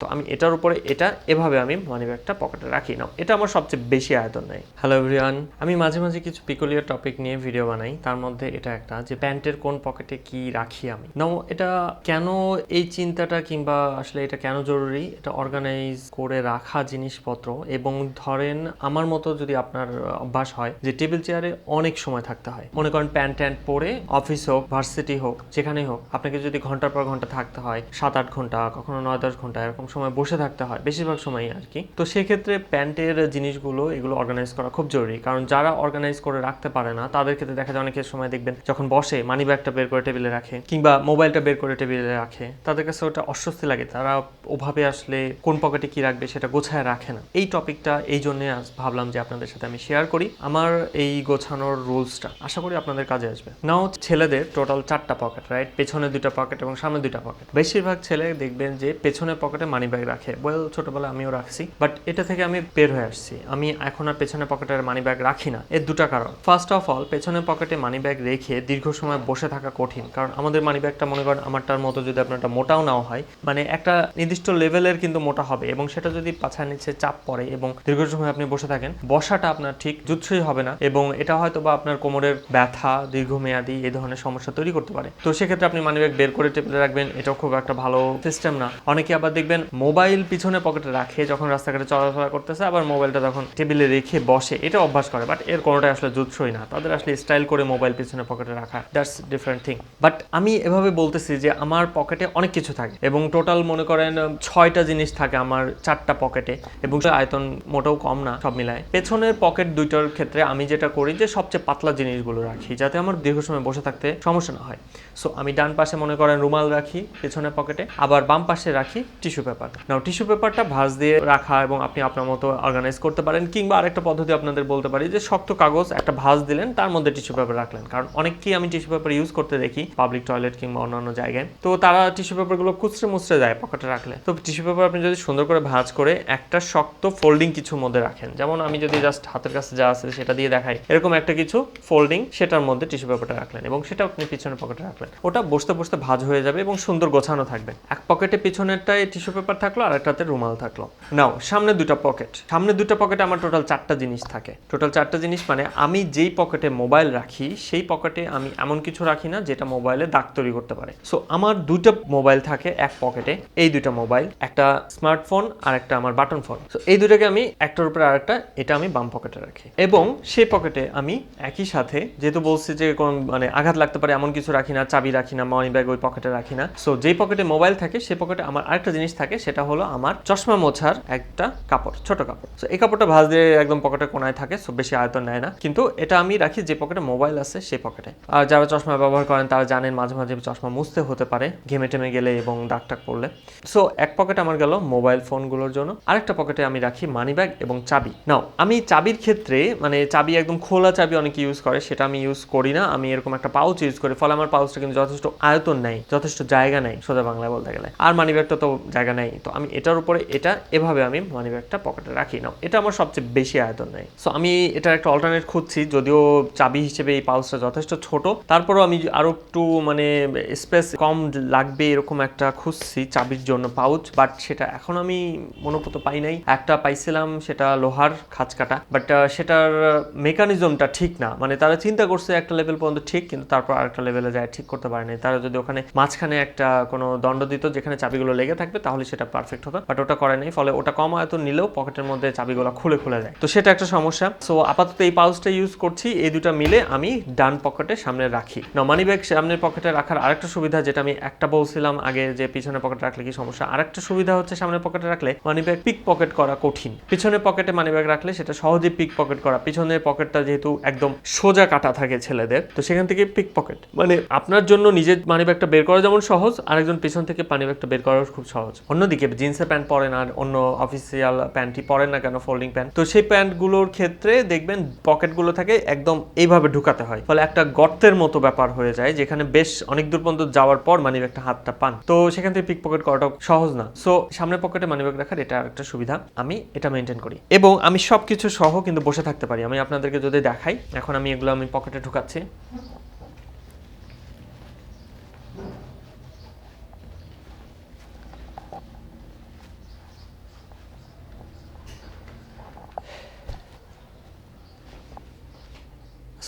তো আমি এটার উপরে এটা এভাবে আমি মানি ব্যাগটা পকেটে রাখি। না এটা আমার সবচেয়ে বেশি আয়তন নেই হ্যালো এভরিওয়ান আমি মাঝে মাঝে কিছু পিকুলিয়ার টপিক নিয়ে ভিডিও বানাই। তার মধ্যে এটা একটা, যে প্যান্টের কোন পকেটে কি রাখি আমি। নাও, এটা কেন এই চিন্তাটা কিংবা আসলে এটা কেন জরুরি? এটা অর্গানাইজ করে রাখা জিনিসপত্র। এবং ধরেন আমার মতো যদি আপনার অভ্যাস হয়, যে টেবিল চেয়ারে অনেক সময় থাকতে হয়। মনে করেন প্যান্ট ট্যান্ট পরে অফিস হোক ভার্সিটি হোক, যেখানেই হোক, আপনাকে যদি ঘণ্টার পর ঘণ্টা থাকতে হয়, সাত আট ঘণ্টা, কখনো নয় দশ ঘণ্টা, এরকম সময় বসে থাকতে হয়, বেশিরভাগ সময়ই আর কি। তো সেক্ষেত্রে প্যান্টের জিনিসগুলো, এগুলো অর্গানাইজ করা খুব জরুরি। কারণ যারা অর্গানাইজ করে রাখতে পারে না, তাদের ক্ষেত্রে দেখা যায় অনেকের সময় দেখবেন যখন বসে মানি ব্যাগটা বের করে টেবিলে রাখে, কিংবা মোবাইলটা বের করে টেবিলে রাখে, তাদের কাছে ওটা অস্বস্তি লাগে। তারা ওভাবে আসলে কোন পকেটে কি রাখবে সেটা গোছায় রাখে না। এই টপিকটা এই জন্য ভাবলাম যে আপনাদের সাথে আমি শেয়ার করি। আমার এই গোছানোর রুলসটা আশা করি আপনাদের কাজে আসবে। নাও ছেলেদের টোটাল চারটা পকেট রাইট পেছনে দুইটা পকেট এবং সামনে দুইটা পকেট বেশিরভাগ ছেলে দেখবেন যে পেছনের পকেটে মানি ব্যাগ রাখে। ওয়েল ছোটবেলায় আমিও রাখছি বাট এটা থেকে আমি বের হয়ে আসছি। আমি এখন আর পেছনে পকেটের মানি ব্যাগ রাখি না। এর দুটা কারণ। ফার্স্ট অফ অল পেছনে পকেটে মানি ব্যাগ রেখে দীর্ঘ সময় বসে থাকা কঠিন। কারণ আমাদের মানি ব্যাগটা মনে করেন আমারটার মতো যদি আপনারটা মোটাও নাও হয় মানে একটা নির্দিষ্ট লেভেলের কিন্তু মোটা হবে এবং সেটা যদি পাছার নিচে চাপ পড়ে এবং দীর্ঘ সময় আপনি বসে থাকেন, বসাটা আপনার ঠিক জুৎসই হবে না এবং এটা হয়তো বা আপনার কোমরের ব্যথা, দীর্ঘমেয়াদী এই ধরনের সমস্যা তৈরি করতে পারে। তো সেক্ষেত্রে আপনি মানি ব্যাগ বের করে টেবিলে রাখবেন, এটাও খুব একটা ভালো সিস্টেম না। অনেকে আবার দেখবেন মোবাইল পিছনে পকেটে রাখে যখন রাস্তাঘাটে চলাফেরা করতেছে, আবার মোবাইলটা তখন টেবিলে রেখে বসে, এটা অভ্যাস করে বাট এর কোনোটাই আসলে জুৎসই না। তাদের আসলে স্টাইল করে মোবাইল পিছনে পকেটে রাখা দ্যাটস ডিফারেন্ট থিং বাট আমি এভাবে বলতেছি যে আমার পকেটে অনেক কিছু থাকে এবং টোটাল মনে করেন ছয়টা জিনিস থাকে আমার চারটা পকেটে এবং আয়তন মোটেও কম না, সব মিলায়। পেছনের পকেট দুইটার ক্ষেত্রে আমি যেটা করি যে সবচেয়ে পাতলা জিনিসগুলো রাখি যাতে আমার দীর্ঘ সময় বসে থাকতে সমস্যা না হয়। সো আমি ডান পাশে মনে করেন রুমাল রাখি, পেছনের পকেটে, আবার বাম পাশে রাখি টিস্যু পেপার। নাও টিস্যু পেপারটা ভাঁজ দিয়ে রাখা এবং আপনি আপনার মতো অর্গানাইজ করতে পারেন কিংবা আরেকটা পদ্ধতি আপনাদের বলতে পারি যে শক্ত কাগজ একটা ভাঁজ দিলেন, তার মধ্যে টিস্যু পেপার রাখলেন। কারণ অনেককেই আমি টিস্যু পেপার ইউজ করতে দেখি পাবলিক টয়লেট কিংবা অন্যান্য জায়গায়। তো তারা টিস্যু পেপারগুলো কুচড়ে মুচড়ে যায় পকেটে রাখলে। তো টিস্যু পেপার আপনি যদি সুন্দর করে ভাঁজ করে একটা শক্ত ফোল্ডিং কিছুর মধ্যে রাখেন। যেমন আমি যদি জাস্ট হাতের কাছে যা আছে সেটা দিয়ে দেখাই, এরকম একটা কিছু ফোল্ডিং সেটার মধ্যে টিস্যু পেপারটা রাখলেন এবং সেটা আপনি পিছনের পকেটে রাখলেন। ওটা বসতে বসতে ভাঁজ হয়ে যাবে এবং সুন্দর গোছানো থাকবে। এক পকেটে পিছনেরটায় টিস্যু পেপার থাকল, আর একটাতে রুমাল থাকল। নাও, সামনে দুটো পকেট। সামনে দুটো পকেটে আমার টোটাল চারটা জিনিস থাকে। টোটাল চারটা জিনিস মানে আমি যেই পকেটে মোবাইল রাখি, সেই পকেটে আমি এমন কিছু রাখি না যেটা মোবাইলে দাগ তৈরি করতে পারে। সো আমার দুইটা মোবাইল থাকে এক পকেটে। এই দুইটা মোবাইল, একটা স্মার্টফোন আর একটা আমার বাটন ফোন। সো এই দুটাকে আমি একটার উপরে আরেকটা, এটা আমি বাম পকেটে রাখি। এবং সেই পকেটে আমি একই সাথে, যেহেতু বলছি যে কোন মানে আঘাত লাগতে পারে, এমন কিছু রাখি না, চাবি রাখি না মানি ব্যাগ ওই পকেটে রাখি না। সো যেই পকেটে মোবাইল থাকে সেই পকেটে আমার আরেকটা জিনিস থাকে সেটা হলো আমার চশমা মোছার একটা কাপড়, ছোট কাপড়। সো এই কাপড়টা ভাঁজ দিয়ে একদম পকেটের কোনায় থাকে সো বেশি আয়তন নেয় না। কিন্তু এটা আমি রাখি যে পকেটে মোবাইল আছে, সেই পকেটে। আর যারা চশমা ব্যবহার করেন, তারা জানেন মাঝে মাঝে চশমা মুছতে হতে পারে, ঘেমে টেমে গেলে এবং দাগ টাক পড়লে। সো এক পকেটে আমার গেল মোবাইল ফোনগুলোর জন্য। আরেকটা পকেটে আমি রাখি মানি ব্যাগ এবং চাবি। নাও আমি চাবির ক্ষেত্রে মানে চাবি একদম খোলা চাবি অনেকে ইউজ করে, সেটা আমি ইউজ করি না। আমি এরকম একটা পাউচ ইউজ করি, ফলে আমার পাউচটা কিন্তু যথেষ্ট আয়তন নেই যথেষ্ট জায়গা নেই সোজা বাংলায় বলতে গেলে। আর মানি ব্যাগটা তো জায়গা নেই। তো আমি এটার উপরে এটা, এভাবে আমি মানি ব্যাগটা পকেটে রাখি। নাও এটা আমার সবচেয়ে বেশি আয়তন নেই সো আমি এটার একটা অল্টারনেট খুঁজছি, যদিও চাবি হিসেবে এই পাউচটা যথেষ্ট ছোট। তারপরও আমি আরও একটু মানে স্পেস কম লাগবে এরকম একটা খুঁজছি চাবির জন্য পাউচ বাট সেটা এখন আমি মনোপুত পাই নাই। একটা পাইছিলাম, সেটা লোহার খাঁচ কাটা বাট সেটার মেকানিজমটা ঠিক না। মানে তারা চিন্তা করছে একটা লেভেল পর্যন্ত ঠিক, কিন্তু তারপর আরেকটা লেভেলে যায়, ঠিক করতে পারেনি তারা যদি ওখানে মাঝখানে একটা কোনো দণ্ড দিত, যেখানে চাবিগুলো লেগে থাকবে, তাহলে সেটা পারফেক্ট হতো বাট ওটা করে নাই, ফলে ওটা কম আয়তন নিলেও পকেটের মধ্যে চাবিগুলো খুলে খুলে যায়। তো সেটা একটা সমস্যা। সো আপাতত এই পাউচটা ইউজ করছি, এই দুটা মিলে আমি ডান পকেটে সামনে রাখি। না মানি ব্যাগ সামনের পকেটে রাখার আরেকটা সুবিধা, যেটা আমি একটা বলছিলাম আগে যে পিছনের পকেটে রাখলে কি সমস্যা? আরেকটা সুবিধা হচ্ছে সামনের পকেটে রাখলে মানি ব্যাগ পিক পকেট করা কঠিন। পিছনের পকেটে মানি ব্যাগ রাখলে সেটা সহজে পিক পকেট করা। পিছনের পকেটটা যেহেতু একদম সোজা কাটা থাকে ছেলেদের, তো সেখান থেকে পিক পকেট মানে আপনার জন্য নিজের মানি ব্যাগটা বের করা যেমন সহজ, আরেকজন পিছন থেকে মানি ব্যাগটা বের করা খুব সহজ। অন্যদিকে জিন্সের প্যান্ট পরেন আর অন্য অফিসিয়াল প্যান্টই পরেন না কেন ফোল্ডিং প্যান্ট তো সেই প্যান্টগুলোর ক্ষেত্রে দেখবেন পকেটগুলো থাকে একদম এইভাবে ঢুকাতে হয়। ফলে একটা গর্তের মতো ব্যাপার হয়ে যায়, যেখানে বেশ অনেক দূর পর্যন্ত যাওয়ার পর মানি ব্যাগটা হাতটা পান। তো সেখান থেকে পিক পকেট করাটা সহজ না। সো সামনের পকেটে মানি ব্যাগ রাখার এটা একটা সুবিধা। আমি এটা মেনটেন করি। এবং আমি সব কিছু সহ কিন্তু বসে থাকতে পারি। আমি আপনাদেরকে যদি দেখাই, এখন আমি এগুলো আমি পকেটে ঢুকাচ্ছি।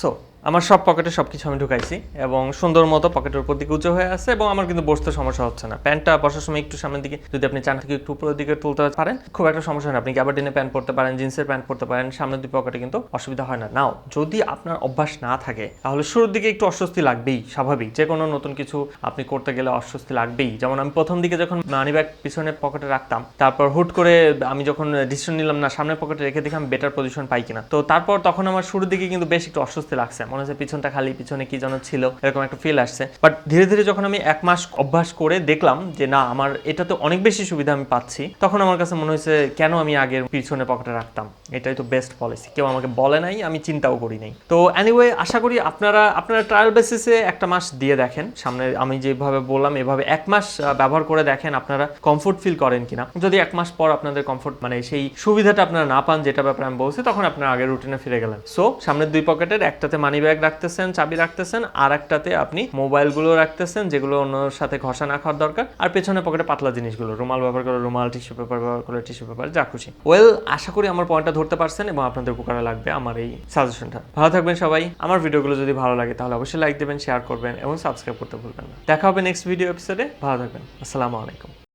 সো আমার সব পকেটে সব কিছু আমি ঢুকাইছি এবং সুন্দর মতো পকেটের উপর দিকে উঁচু হয়ে আছে এবং আমার কিন্তু বসতে সমস্যা হচ্ছে না। প্যান্টটা বসার সময় একটু সামনের দিকে যদি আপনি চান থেকে একটু উপরের দিকে তুলতে পারেন, খুব একটা সমস্যা হয় না। আপনি গ্যাবার্ডিনে প্যান্ট পরতে পারেন জিন্সের প্যান্ট পরতে পারেন, সামনের দুই পকেটে কিন্তু অসুবিধা হয় না। নাও যদি আপনার অভ্যাস না থাকে, তাহলে শুরুর দিকে একটু অস্বস্তি লাগবেই, স্বাভাবিক। যে কোনো নতুন কিছু আপনি করতে গেলে অস্বস্তি লাগবেই। যেমন আমি প্রথম দিকে যখন মানি ব্যাগ পিছনে পকেটে রাখতাম, তারপর হুট করে আমি যখন ডিসিশন নিলাম, না, সামনের পকেটে রেখে দেখি আমি বেটার পজিশন পাই কিনা? তো তারপর তখন আমার শুরুর দিকে কিন্তু বেশ একটু অস্বস্তি লাগছে মনে হচ্ছে পিছনটা খালি, পিছনে কি যেন ছিল, এরকম একটা ফিল আসছে। বাট ধীরে ধীরে যখন আমি এক মাস অভ্যাস করে দেখলাম যে, না, আমার এটাতে অনেক বেশি সুবিধা আমি পাচ্ছি, তখন আমার কাছে মনে হয়েছে, কেন আমি আগের পিছনে পকেটে রাখতাম? এটাই তো বেস্ট পলিসি কেউ আমাকে বলে নাই, আমি চিন্তাও করি নাই। তো এনিওয়ে আশা করি আপনারা আপনারা ট্রায়াল বেসিসে একটা মাস দিয়ে দেখেন। সামনে আমি যেভাবে বললাম, এভাবে এক মাস ব্যবহার করে দেখেন আপনারা কমফোর্ট ফিল করেন কিনা। যদি এক মাস পর আপনাদের কমফোর্ট মানে সেই সুবিধাটা আপনারা না পান, যেটা ব্যাপারে আমি বলছি, তখন আপনার আগের রুটিনে ফিরে গেলেন। সো সামনের দুই পকেটের একটাতে মানি ব্যাগ রাখতেছেন, চাবি রাখতেছেন আর একটাতে আপনি মোবাইলগুলো রাখতেছেন, যেগুলো অন্যর সাথে ঘষা না খাওয়ার দরকার। আর পেছনে পকেটে পাতলা জিনিসগুলো, রুমাল ব্যবহার করে, রুমাল, টিস্যু পেপার ব্যবহার করে, টিস্যু পেপার, যা খুশি। ওয়েল আশা করি আমার পয়েন্টটা ধরতে পারছেন এবং আপনাদের উপকারে লাগবে আমার এই সাজেশনটা ভালো থাকবেন সবাই। আমার ভিডিওগুলো যদি ভালো লাগে, তাহলে অবশ্যই লাইক দেবেন শেয়ার করবেন এবং সাবস্ক্রাইব করতে ভুলবেন না। দেখা হবে নেক্সট ভিডিও এপিসোডে ভালো থাকবেন। আসসালামু আলাইকুম।